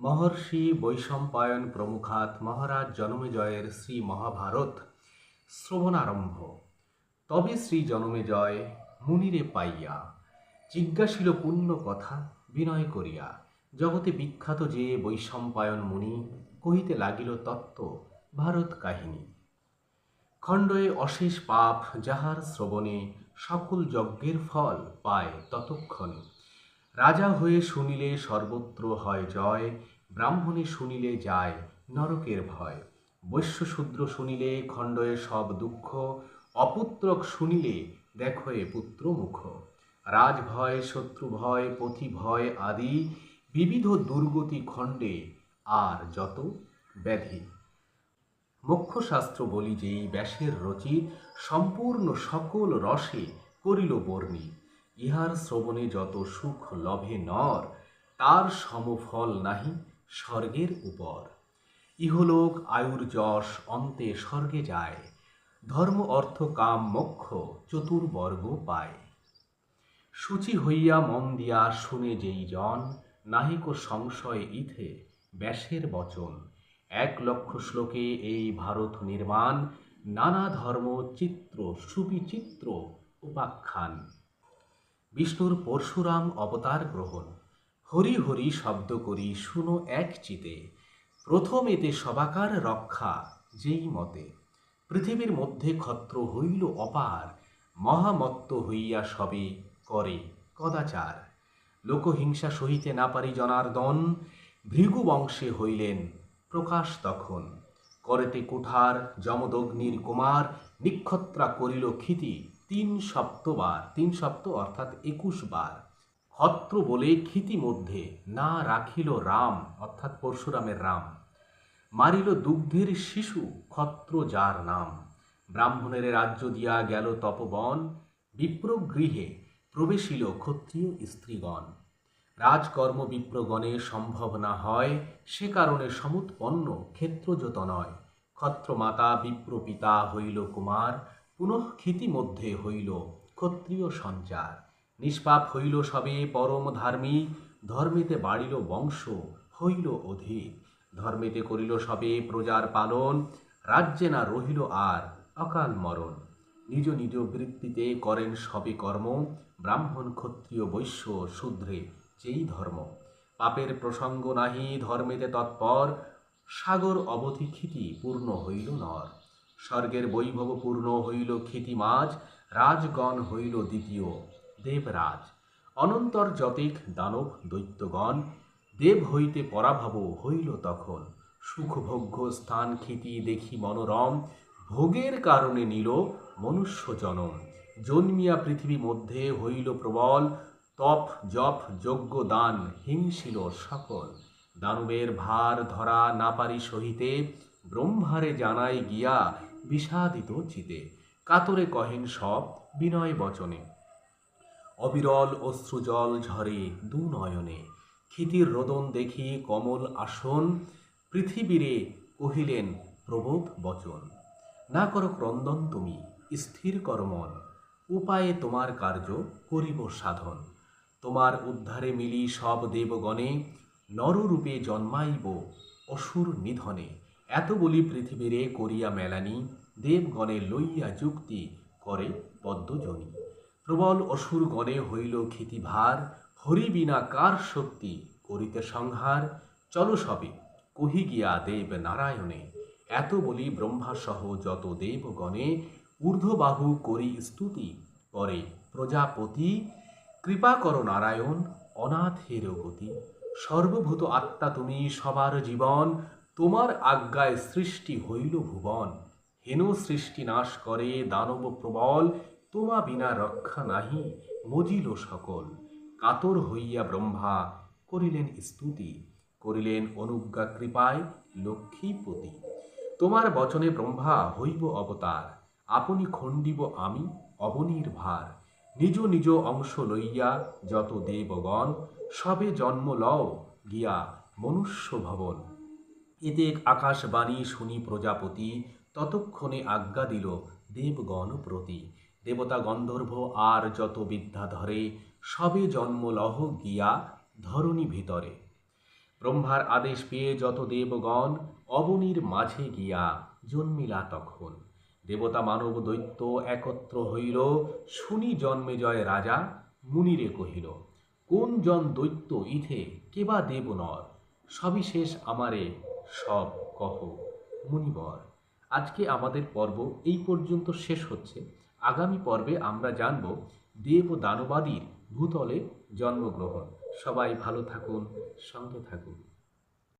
মহর্ষি বৈশম্পায়ন প্রমুখাত মহারাজ জনমেজয়ের শ্রী মহাভারত শ্রবণারম্ভ তবে শ্রী জনমেজয় মুনিরে পাইয়া জিজ্ঞাসিল পূর্ণ কথা, বিনয় করিয়া, জগতে বিখ্যাত যে বৈশম্পায়ন মুনি, কহিতে লাগিল, তত্ত্ব, ভারত কাহিনী। খণ্ডয়ে অশেষ পাপ যাহার শ্রবণে সকল যজ্ঞের ফল পায় ততক্ষণে। রাজা হয়ে শুনিলে সর্বত্র হয় জয় ব্রাহ্মণে শুনিলে যায় নরকের ভয়, বৈশ্যশূদ্র শুনিলে খণ্ডয়ে সব দুঃখ, অপুত্রক শুনিলে দেখয়ে পুত্র মুখ রাজভয় শত্রু ভয় পথি ভয় আদি বিবিধ দুর্গতি খণ্ডে আর যত ব্যাধি। মোক্ষশাস্ত্র বলি যেই ব্যাসের রচিত সম্পূর্ণ সকল রসে করিল বর্ণী। ইহার শ্রবণে যত সুখ লভে নর, তার সমফল নাহি। স্বর্গের উপর। ইহলোক আয়ুর যশ অন্তে স্বর্গে যায়, ধর্ম, অর্থ, কাম, মোক্ষ চতুর্বর্গ পায়। সূচি হইয়া মন দিয়া শুনে যেই জন নাহিক সংশয় ইথে ব্যাসের বচন। এক লক্ষ শ্লোকে এই ভারত নির্মাণ, নানা ধর্ম, চিত্র, সুবিচিত্র উপাখ্যান। বিষ্ণুর পরশুরাম অবতার গ্রহণ। হরি হরি শব্দ করি, শুনো এক চিতে। প্রথম এতে সবাকার রক্ষা, যেই মতে। পৃথিবীর মধ্যে ক্ষত্র হইল অপার, মহামত্ত হইয়া সবে করে কদাচার। লোকহিংসা সহিতে না পারি জনার্দন ভৃগু বংশে হইলেন প্রকাশ তখন। করেতে কুঠার, যমদগ্নির কুমার, নিক্ষত্রা করিল ক্ষিতি, তিন সপ্তবার, তিন সপ্ত অর্থাৎ একুশ বার। ক্ষত্র বলে ক্ষিতি মধ্যে, না রাখিল রাম, অর্থাৎ পরশুরামের রাম। মারিল দুগ্ধের শিশু, ক্ষত্র যার নাম। ব্রাহ্মণের রাজ্য দিয়া গেল তপবন, বিপ্রগৃহে প্রবেশিল ক্ষত্রিয় স্ত্রীগণ। রাজকর্ম বিপ্রগণে সম্ভব না হয়, সে কারণে সমুৎপন্ন ক্ষেত্রযত নয়। ক্ষত্রমাতা বিপ্রপিতা হইল কুমার পুনঃ ক্ষিতি মধ্যে হইল ক্ষত্রিয় সঞ্চার। নিষ্পাপ হইল সবে পরম ধার্মিক ধর্মেতে বাড়িল বংশ হইল অধিক। ধর্মেতে করিল সবে প্রজার পালন, রাজ্যে না রহিল আর অকাল মরণ। নিজ নিজ বৃত্তিতে করেন সবে কর্ম, ব্রাহ্মণ ক্ষত্রিয় বৈশ্য শূদ্রে যেই ধর্ম। পাপের প্রসঙ্গ নাহি, ধর্মেতে তৎপর, সাগর অবধি ক্ষিতি পূর্ণ হইল নর। স্বর্গের বৈভব পূর্ণ হইল ক্ষিতি মাঝ, রাজগণ হইল দ্বিতীয় দেবরাজ। অনন্তর যতিক দানব দৈত্যগণ, দেব হইতে পরাভব হইল তখন। সুখভোগ্য স্থান ক্ষিতি দেখি মনোরম, ভোগের কারণে নিল মনুষ্য জনম। জন্মিয়া পৃথিবী মধ্যে হইল প্রবল, তপ, জপ, যজ্ঞ, দান, হিংসিল সকল। দানবের ভার ধরা না পারি সহিতে, ব্রহ্মারে জানাই গিয়া বিষাদিত চিতে। কাতরে কহেন সব বিনয় বচনে। অবিরল অশ্রুজল ঝরে দু নয়নে ক্ষিতির রোদন দেখি কমল আসন, পৃথিবীরে কহিলেন, প্রবোধ বচন, না করো ক্রন্দন তুমি, স্থির কর মন, উপায়ে তোমার কার্য করিব সাধন। তোমার উদ্ধারে মিলি সব দেবগণে, নররূপে জন্মাইব অসুর নিধনে। এত বলি পৃথিবীরে করিয়া মেলানি, দেবগণে লইয়া যুক্তি করে পদ্মজনী। প্রবল অসুর গণে হইল ক্ষিতিভার, হরি বিনা কার শক্তি করিতে সংহার? চলো সবে, কহি গিয়া দেব নারায়ণে, এত বলি ব্রহ্মাসহ যত দেবগণে ঊর্ধ্ববাহু করি স্তুতি করে প্রজাপতি। কৃপা করো নারায়ণ, অনাথের গতি। সর্বভূত আত্মা তুমি সবার জীবন, তোমার আজ্ঞায় সৃষ্টি হইল ভুবন। হেন সৃষ্টি নাশ করে দানব প্রবল তোমা বিনা রক্ষা নাহি, মজিল সকল। কাতর হইয়া ব্রহ্মা করিলেন স্তুতি, করিলেন অনুজ্ঞা কৃপায় লক্ষ্মীপতি। তোমার বচনে ব্রহ্মা হইব অবতার, আপনি খণ্ডিব আমি অবনীর ভার। নিজ নিজ অংশ লইয়া যত দেবগণ, সবে জন্ম লও গিয়া মনুষ্য ভবন। এতে আকাশবাণী শুনি প্রজাপতি ততক্ষণে আজ্ঞা দিল দেবগণ প্রতি। দেবতা গন্ধর্ব আর যত বিদ্যা ধরে, সবে জন্ম লহ গিয়া ধরণী ভিতরে। ব্রহ্মার আদেশ পেয়ে যত দেবগণ অবনীর মাঝে গিয়া জন্মিলা তখন। দেবতা মানব দৈত্য একত্র হইল, শুনি জন্মে জয় রাজা মুনিরে কহিল, কোন জন দৈত্য ইথে কেবা দেব নর সবিশেষ আমারে সব কহ মুনিবর। আজকে আমাদের পর্ব এই পর্যন্ত শেষ হচ্ছে। আগামী পর্বে আমরা জানব দেব দানবাদীর ভূতলে জন্মগ্রহণ। সবাই ভালো থাকুন সঙ্গে থাকুন।